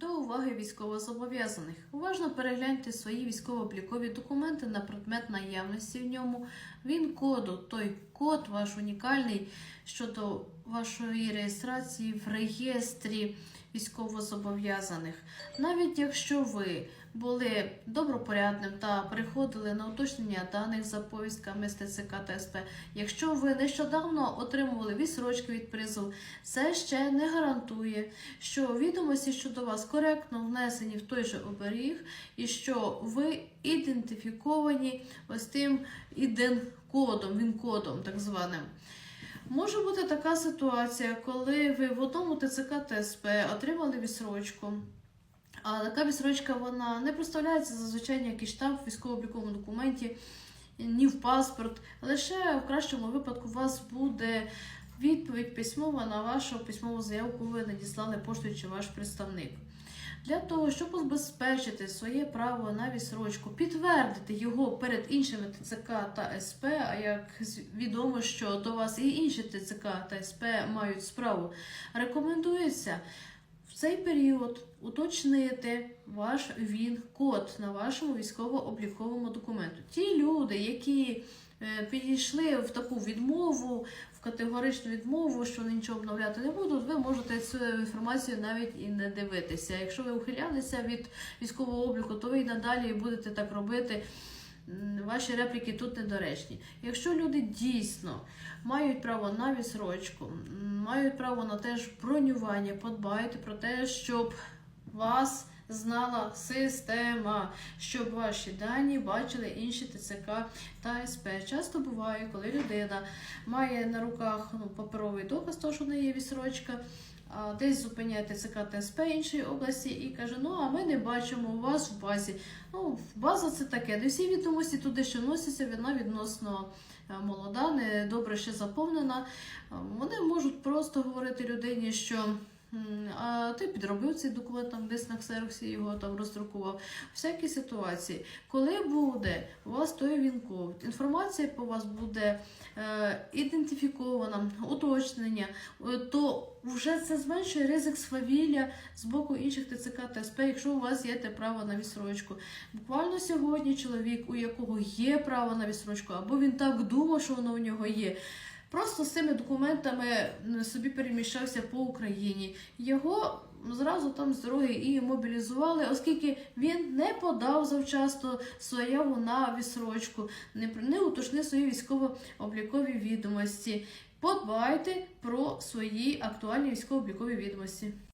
До уваги військовозобов'язаних. Уважно перегляньте свої військово-облікові документи на предмет наявності в ньому. Він коду, той код ваш унікальний щодо вашої реєстрації в реєстрі військовозобов'язаних. Навіть якщо ви були добропорядним та приходили на уточнення даних за повістками з ТЦК та СП, якщо ви нещодавно отримували відсрочки від призову, це ще не гарантує, що відомості щодо вас коректно внесені в той же оберіг, і що ви ідентифіковані ось тим іден-кодом, він-кодом так званим. Може бути така ситуація, коли ви в одному ТЦК ТСП отримали відсрочку. А така відсрочка вона не проставляється зазвичай ніякий штамп в військово-обліковому документі, ні в паспорт. Лише в кращому випадку у вас буде відповідь письмова на вашу письмову заявку, ви надіслали поштою чи ваш представник. Для того, щоб убезпечити своє право на відсрочку, підтвердити його перед іншими ТЦК та СП, а як відомо, що до вас і інші ТЦК та СП мають справу, рекомендується в цей період уточнити ваш ВІН-код на вашому військово-обліковому документу. Ті люди, які підійшли в таку відмову, в категоричну відмову, що вони нічого обновляти не будуть, ви можете цю інформацію навіть і не дивитися. Якщо ви ухилялися від військового обліку, то ви і надалі будете так робити. Ваші репліки тут недоречні. Якщо люди дійсно мають право на відсрочку, мають право на те ж бронювання, подбайте про те, щоб вас знала система, щоб ваші дані бачили інші ТЦК та СП. Часто буває, коли людина має на руках ну, паперовий доказ, того, що в неї є відсрочка. Десь зупиняє ТЦК та СП іншої області і каже: Ну, а ми не бачимо у вас в базі. Ну, база це таке. Не всі відомості туди, що носяться, вона відносно е, молода, не добре ще заповнена. Е, Вони можуть просто говорити людині, що. «М, А ти підробив цей документ там десь на ксероксі його там роздрукував. Всякі ситуації. Коли буде у вас той вінкод, інформація по вас буде е, ідентифікована, уточнення, е, то вже це зменшує ризик свавілля з боку інших ТЦК та СП, якщо у вас є те право на відсрочку. Буквально сьогодні чоловік, у якого є право на відсрочку, або він так думав, що воно у нього є. Просто з цими документами собі переміщався по Україні. Його зразу там з дороги і мобілізували, оскільки він не подав завчасно заяву на відсрочку, не, не уточнив свої військово-облікові відомості. Подбайте про свої актуальні військово-облікові відомості.